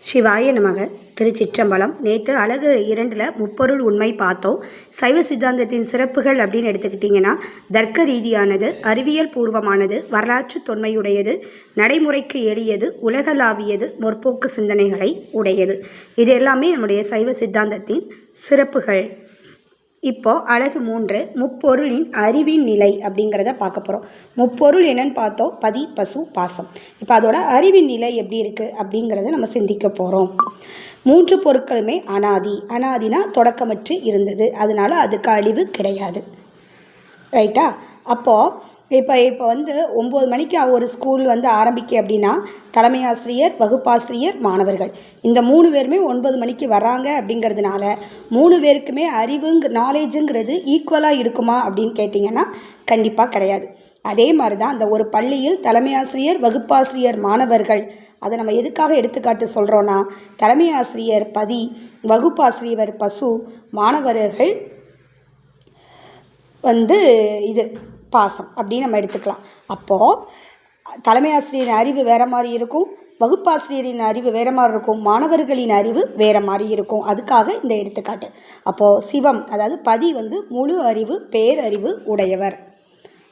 சிவாய நமக. திருச்சிற்றம்பலம். நேற்று அழகு இரண்டில் முப்பொருள் உண்மை பார்த்தோம். சைவ சித்தாந்தத்தின் சிறப்புகள் அப்படின்னு எடுத்துக்கிட்டிங்கன்னா தர்க்க ரீதியானது அறிவியல் பூர்வமானது வரலாற்று தொன்மையுடையது நடைமுறைக்கு எளியது உலகளாவியது முற்போக்கு சிந்தனைகளை உடையது. இது எல்லாமே நம்முடைய சைவ சித்தாந்தத்தின் சிறப்புகள். இப்போ அழகு மூன்று முப்பொருளின் அறிவின் நிலை அப்படிங்கிறத பார்க்க போகிறோம் முப்பொருள் என்னன்னு பார்த்தோம். பதி பசு பாசம். இப்போ அதோட அறிவின் நிலை எப்படி இருக்குது அப்படிங்கிறத நம்ம சிந்திக்க போகிறோம் மூன்று பொருட்களுமே அனாதி. அனாதினா தொடக்கமற்று இருந்தது. அதனால அதுக்கு அழிவு கிடையாது. ரைட்டா? அப்போது இப்போ இப்போ வந்து ஒம்பது மணிக்கு ஒரு ஸ்கூல் வந்து ஆரம்பிக்க அப்படின்னா தலைமை ஆசிரியர் வகுப்பாசிரியர் மாணவர்கள். இந்த மூணு பேருமே ஒன்பது மணிக்கு வராங்க அப்படிங்கிறதுனால மூணு பேருக்குமே அறிவுங்க நாலேஜுங்கிறது ஈக்குவலாக இருக்குமா அப்படின்னு கேட்டிங்கன்னா கண்டிப்பாக கிடையாது. அதே மாதிரி தான் அந்த ஒரு பள்ளியில் தலைமை ஆசிரியர் வகுப்பாசிரியர் மாணவர்கள் அதை நம்ம எதுக்காக எடுத்துக்காட்டு சொல்கிறோன்னா தலைமை ஆசிரியர் பதி வகுப்பாசிரியர் பசு மாணவர்கள் வந்து இது பாசம் அப்படின்னு நம்ம எடுத்துக்கலாம். அப்போது தலைமை ஆசிரியரின் அறிவு வேறு மாதிரி இருக்கும் வகுப்பாசிரியரின் அறிவு வேறு மாதிரி இருக்கும் மாணவர்களின் அறிவு வேறு மாதிரி இருக்கும். அதுக்காக இந்த எடுத்துக்காட்டு. அப்போது சிவம் அதாவது பதி வந்து முழு அறிவு பேரறிவு உடையவர்.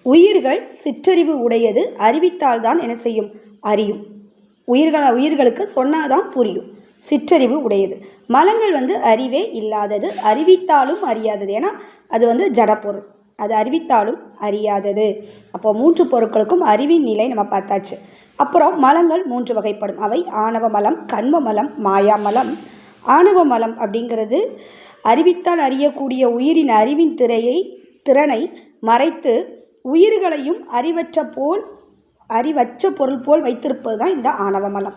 உயிர்கள் சிற்றறிவு உடையது அறிவித்தால்தான் என்ன செய்யும்? அறியும். உயிர்கள உயிர்களுக்கு சொன்னாதான் புரியும். சிற்றறிவு உடையது. மலங்கள் வந்து அறிவே இல்லாதது அறிவித்தாலும் அறியாதது. ஏன்னா அது வந்து ஜடப்பொருள். அது அறிவித்தாலும் அறியாதது. அப்போ மூன்று பொருட்களுக்கும் அறிவின் நிலை நம்ம பார்த்தாச்சு. அப்புறம் மலங்கள் மூன்று வகைப்படும். அவை ஆணவ மலம் கண்ம மலம் மாயா மலம். ஆணவ மலம் அப்படிங்கிறது அறிவித்தால் அறியக்கூடிய உயிரின் அறிவின் திரையை திறனை மறைத்து உயிர்களையும் அறிவற்ற போல் அறிவற்ற பொருள் போல் வைத்திருப்பது தான் இந்த ஆணவ மலம்.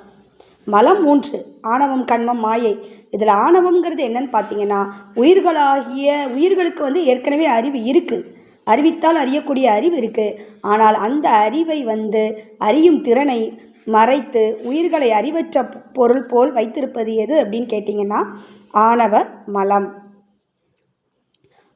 மலம் மூன்று ஆணவம் கண்மம் மாயை. இதில் ஆணவம்ங்கிறது என்னன்னு பார்த்தீங்கன்னா உயிர்களாகிய உயிர்களுக்கு வந்து ஏற்கனவே அறிவு இருக்குது அறிவித்தால் அறியக்கூடிய அறிவு இருக்குது ஆனால் அந்த அறிவை வந்து அறியும் திறனை மறைத்து உயிர்களை அறிவற்ற பொருள் போல் வைத்திருப்பது எது அப்படின்னு கேட்டிங்கன்னா ஆணவ மலம்.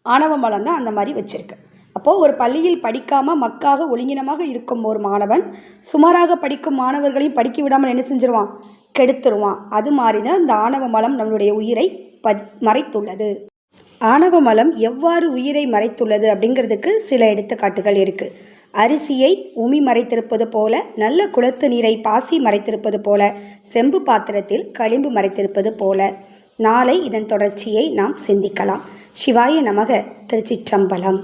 ஆணவ மலம் தான் அந்த மாதிரி வச்சுருக்கு. அப்போது ஒரு பள்ளியில் படிக்காமல் மக்காக ஒழுங்கினமாக இருக்கும் ஒரு மாணவன் சுமாராக படிக்கும் மாணவர்களையும் படிக்க விடாமல் என்ன செஞ்சிருவான்? கெடுத்துருவான். அது மாதிரி தான் இந்த ஆணவ மலம் நம்மளுடைய உயிரை ப மறைத்துள்ளது. ஆணவ மலம் எவ்வாறு உயிரை மறைத்துள்ளது அப்படிங்கிறதுக்கு சில எடுத்துக்காட்டுகள் இருக்குது அரிசியை உமி மறைத்திருப்பது போல நல்ல குளத்து நீரை பாசி மறைத்திருப்பது போல செம்பு பாத்திரத்தில் களிம்பு மறைத்திருப்பது போல நாளை இதன் தொடர்ச்சியை நாம் சிந்திக்கலாம். சிவாய நமக திருச்சிற்றம்பலம்.